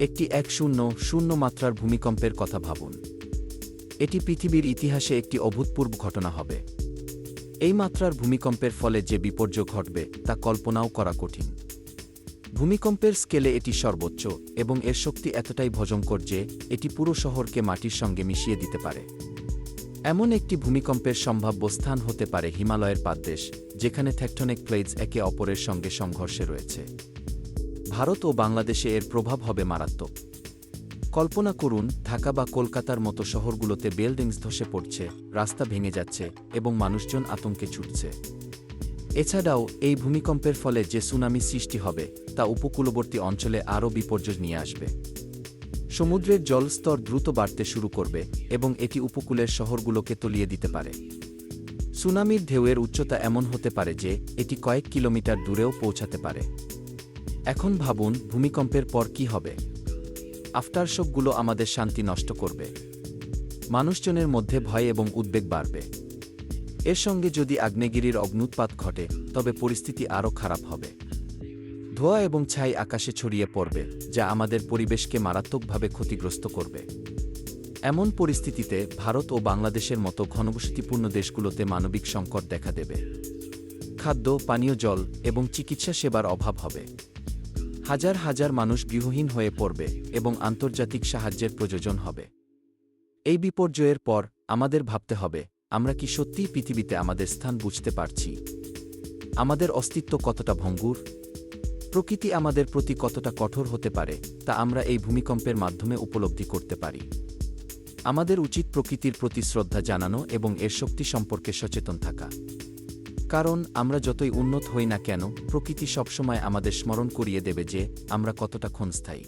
একটি এক শূন্য শূন্য মাত্রার ভূমিকম্পের কথা ভাবুন। এটি পৃথিবীর ইতিহাসে একটি অভূতপূর্ব ঘটনা হবে। এই মাত্রার ভূমিকম্পের ফলে যে বিপর্যয় ঘটবে, তা কল্পনাও করা কঠিন। ভূমিকম্পের স্কেলে এটি সর্বোচ্চ এবং এর শক্তি এতটাই ভজঙ্কর যে, এটি পুরো শহরকে মাটির সঙ্গে মিশিয়ে দিতে পারে। এমন একটি ভূমিকম্পের সম্ভাব্য স্থান হতে পারে হিমালয়ের পাদদেশ, যেখানে থ্যাকটনিক প্লেটস একে অপরের সঙ্গে সংঘর্ষে রয়েছে। ভারত ও বাংলাদেশে এর প্রভাব হবে মারাত্মক। কল্পনা করুন, ঢাকা বা কলকাতার মতো শহরগুলোতে বিল্ডিংস ধসে পড়ছে, রাস্তা ভেঙে যাচ্ছে এবং মানুষজন আতঙ্কে ছুটছে। এছাড়াও, এই ভূমিকম্পের ফলে যে সুনামি সৃষ্টি হবে, তা উপকূলবর্তী অঞ্চলে আরও বিপর্যয় নিয়ে আসবে। সমুদ্রের জলস্তর দ্রুত বাড়তে শুরু করবে এবং এটি উপকূলের শহরগুলোকে তলিয়ে দিতে পারে। সুনামির ঢেউয়ের উচ্চতা এমন হতে পারে যে, এটি কয়েক কিলোমিটার দূরেও পৌঁছাতে পারে। এখন ভাবুন ভূমিকম্পের পর কি হবে। আফটারশোকগুলো আমাদের শান্তি নষ্ট করবে। মানুষজনের মধ্যে ভয় এবং উদ্বেগ বাড়বে। এর সঙ্গে যদি আগ্নেয়গিরির অগ্নুৎপাত ঘটে, তবে পরিস্থিতি আরও খারাপ হবে। ধোঁয়া এবং ছাই আকাশে ছড়িয়ে পড়বে, যা আমাদের পরিবেশকে মারাত্মকভাবে ক্ষতিগ্রস্ত করবে। এমন পরিস্থিতিতে ভারত ও বাংলাদেশের মতো ঘনবসতিপূর্ণ দেশগুলোতে মানবিক সংকট দেখা দেবে। খাদ্য, পানীয় জল এবং চিকিৎসা সেবার অভাব হবে। হাজার হাজার মানুষ গৃহহীন হয়ে পড়বে এবং আন্তর্জাতিক সাহায্যের প্রয়োজন হবে। এই বিপর্যয়ের পর আমাদের ভাবতে হবে, আমরা কি সত্যিই পৃথিবীতে আমাদের স্থান বুঝতে পারছি? আমাদের অস্তিত্ব কতটা ভঙ্গুর? প্রকৃতি আমাদের প্রতি কতটা কঠোর হতে পারে, তা আমরা এই ভূমিকম্পের মাধ্যমে উপলব্ধি করতে পারি। আমাদের উচিত প্রকৃতির প্রতি শ্রদ্ধা জানানো এবং এর শক্তি সম্পর্কে সচেতন থাকা। কারণ আমরা যতই উন্নত হই না কেন, প্রকৃতি সবসময় আমাদের স্মরণ করিয়ে দেবে যে আমরা কতটা ক্ষণস্থায়ী।